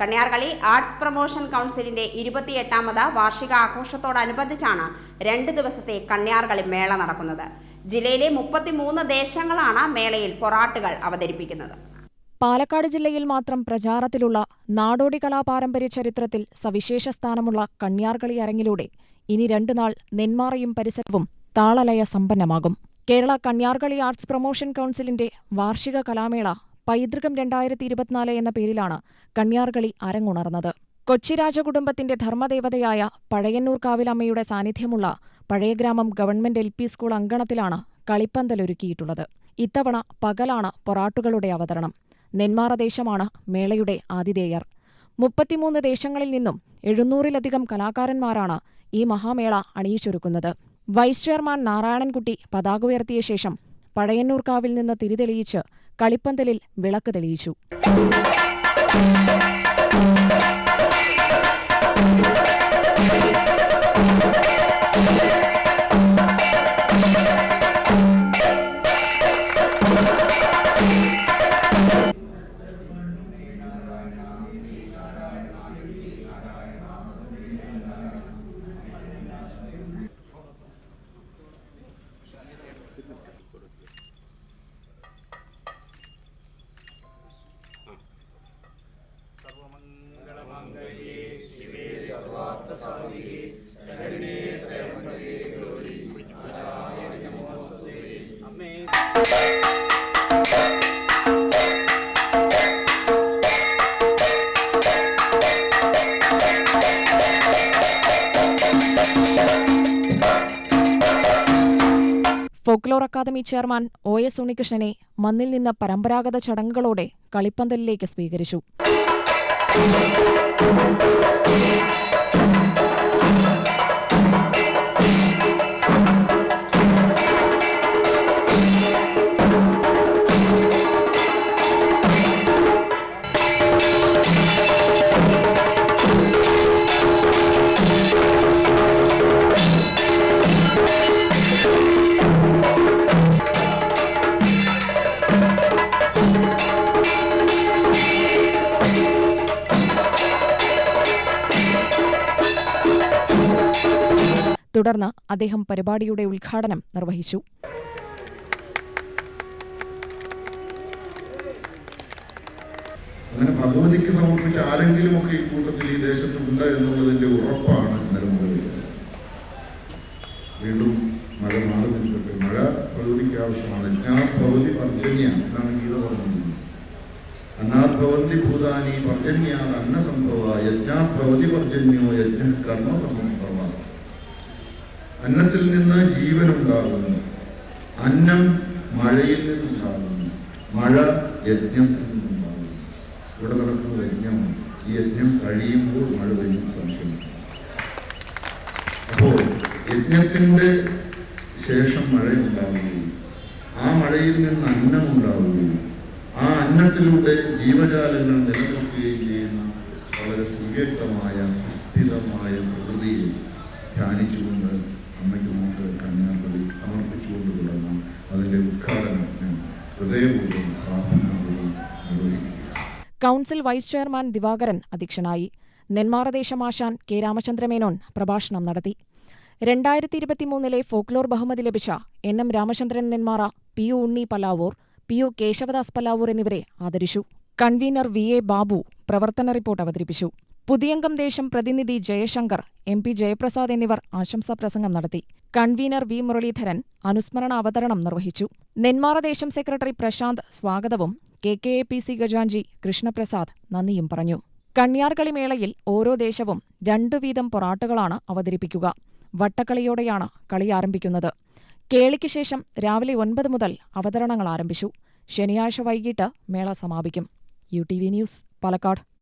Kanyarkali arts promotion കൗൺസിലിന്റെ ഇരുപത്തിയെട്ടാമത് വാർഷിക ആഘോഷത്തോടനുബന്ധിച്ചാണ് രണ്ട് ദിവസത്തെ കണ്യാർകളി മേള നടക്കുന്നത്. ജില്ലയിലെ മുപ്പത്തിമൂന്ന് ദേശങ്ങളാണ് മേളയിൽ പൊറാട്ടുകൾ അവതരിപ്പിക്കുന്നത്. പാലക്കാട് ജില്ലയിൽ മാത്രം പ്രചാരത്തിലുള്ള നാടോടി കലാപാരമ്പര്യ ചരിത്രത്തിൽ സവിശേഷ സ്ഥാനമുള്ള കണ്യാർകളി അരങ്ങിലൂടെ ഇനി രണ്ടുനാൾ നെന്മാറയും പരിസരവും താളലയ സമ്പന്നമാകും. കേരള കണ്യാർകളി ആർട്സ് പ്രൊമോഷൻ കൗൺസിലിന്റെ വാർഷിക കലാമേള പൈതൃകം രണ്ടായിരത്തി ഇരുപത്തിനാല് എന്ന പേരിലാണ് കണ്യാർകളി അരങ്ങുണർന്നത്. കൊച്ചി രാജകുടുംബത്തിന്റെ ധർമ്മദേവതയായ പഴയന്നൂർ കാവിലമ്മയുടെ സാന്നിധ്യമുള്ള പഴയഗ്രാമം ഗവൺമെന്റ് എൽ പി സ്കൂൾ അങ്കണത്തിലാണ് കളിപ്പന്തലൊരുക്കിയിട്ടുള്ളത് ഇത്തവണ പകലാണ് പൊറാട്ടുകളുടെ അവതരണം. നെന്മാറ ദേശമാണ് മേളയുടെ ആതിഥേയർ. മുപ്പത്തിമൂന്ന് ദേശങ്ങളിൽ നിന്നും എഴുന്നൂറിലധികം കലാകാരന്മാരാണ് ഈ മഹാമേള അണിയിച്ചൊരുക്കുന്നത്. വൈസ് ചെയർമാൻ നാരായണൻകുട്ടി പതാക ഉയർത്തിയ ശേഷം പഴയന്നൂർക്കാവിൽ നിന്ന് തിരിതെളിയിച്ച് കളിപ്പന്തലിൽ വിളക്ക് തെളിയിച്ചു. Folklore academy chairman O S ഉണ്ണികൃഷ്ണനെ മണ്ണിൽ നിന്ന് പരമ്പരാഗത ചടങ്ങുകളോടെ കളിപ്പന്തലിലേക്ക് സ്വീകരിച്ചു. തുടർന്ന് അദ്ദേഹം പരിപാടിയുടെ ഉദ്ഘാടനം നിർവഹിച്ചു. അങ്ങനെ ഭഗവതിക്ക് സമർപ്പിച്ച ആരെങ്കിലുമൊക്കെ ഈ കൂട്ടത്തിൽ ഈ ദേശത്തുണ്ട് എന്നുള്ളതിന്റെ ഉറപ്പാണ് നരമുകളിൽ വീണ്ടും മഴ മാറി നിൽക്കട്ടെ. മഴ പ്രകൃതിക്ക് ആവശ്യമാണ്. ജ്ഞാഭവതി പർജന്യ എന്നാണ് ഗീത പറഞ്ഞത് അന്നാഭവന്തി ഭൂതാനി പർജന്യ അന്നസംഭവ. യജ്ഞാ ഭഗവതി പർജന്യോ യജ്ഞ കർമ്മസംഭവ. അന്നത്തിൽ നിന്ന് ജീവനുണ്ടാകുന്നു. അന്നം മഴയിൽ നിന്നുണ്ടാകുന്നു. മഴ യജ്ഞത്തിൽ നിന്നുണ്ടാകുന്നു. ഇവിടെ നടക്കുന്ന യജ്ഞമാണ് ഈ യജ്ഞം കഴിയുമ്പോൾ മഴ പെയ്യും സംശയമില്ല. അപ്പോൾ യജ്ഞത്തിന്റെ ശേഷം മഴയുണ്ടാവുകയും ആ മഴയിൽ നിന്ന് അന്നം ഉണ്ടാവുകയും ആ അന്നത്തിലൂടെ ജീവജാലങ്ങൾ നിലനിർത്തുകയും ചെയ്യുന്ന വളരെ സുവ്യക്തമായ സുസ്ഥിരമായ പ്രകൃതിയെ ധ്യാനിച്ചുകൊണ്ട് അമ്മയ്ക്ക് മുമ്പ് കന്യാകുളി സമർപ്പിച്ചുകൊണ്ട് തുടങ്ങാം അതിന്റെ ഉദ്ഘാടനം ഹൃദയപൂർവം പ്രാർത്ഥന കൗൺസിൽ വൈസ് ചെയർമാൻ ദിവാകരൻ അധ്യക്ഷനായി. നെന്മാറദേശമാശാൻ കെ രാമചന്ദ്രമേനോൻ പ്രഭാഷണം നടത്തി. രണ്ടായിരത്തി ഇരുപത്തിമൂന്നിലെ ഫോക്ലോർ ബഹുമതി ലഭിച്ച N M Ramachandran Nenmara P U Unni Palavur P U Keshavadas Palavur എന്നിവരെ ആദരിച്ചു. കൺവീനർ വി എ ബാബു പ്രവർത്തന റിപ്പോർട്ട് അവതരിപ്പിച്ചു. പുതിയംഗം ദേശം പ്രതിനിധി ജയശങ്കർ എം പി ജയപ്രസാദ് എന്നിവർ ആശംസാ പ്രസംഗം നടത്തി. Convener V. മുരളീധരൻ അനുസ്മരണ അവതരണം നിർവഹിച്ചു. നെന്മാറ ദേശം സെക്രട്ടറി പ്രശാന്ത് സ്വാഗതവും K. K. A. P. C. ഗജാൻജി Krishnaprasad നന്ദിയും പറഞ്ഞു. കണ്യാർകളിമേളയിൽ ഓരോ ദേശവും രണ്ടു വീതം പൊറാട്ടുകളാണ് അവതരിപ്പിക്കുക. വട്ടക്കളിയോടെയാണ് കളി ആരംഭിക്കുന്നത്. കേളിക്ക് ശേഷം രാവിലെ ഒൻപത് മുതൽ അവതരണങ്ങൾ ആരംഭിച്ചു. ശനിയാഴ്ച വൈകിട്ട് മേള സമാപിക്കും. U T V news Palakkad.